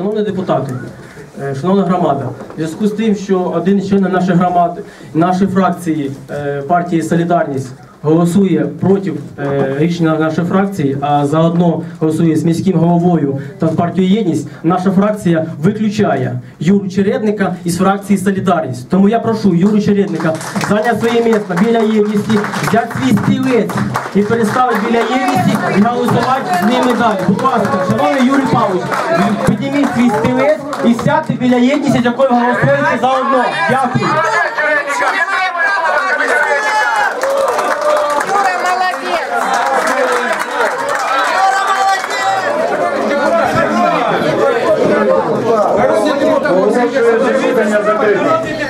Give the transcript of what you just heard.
Шановні депутати, е, шановна громада, в зв'язку з тим, що один із членів нашої громади, нашої фракції е, партії Солідарність голосує проти е, рішення нашої фракції, а заодно голосує з міським головою та з партією Єдність, наша фракція виключає Юру Чередника із фракції Солідарність. Тому я прошу Юру Чередника зайняти своє місце біля єдності, взяти свій стілець і переставити біля єдності і голосувати з ними далі. Будь ласка, шановний Юрій Павлович, сядьте біля єдність, якою ви голосуєте за одно. Дякую. Оголошую засідання закрите.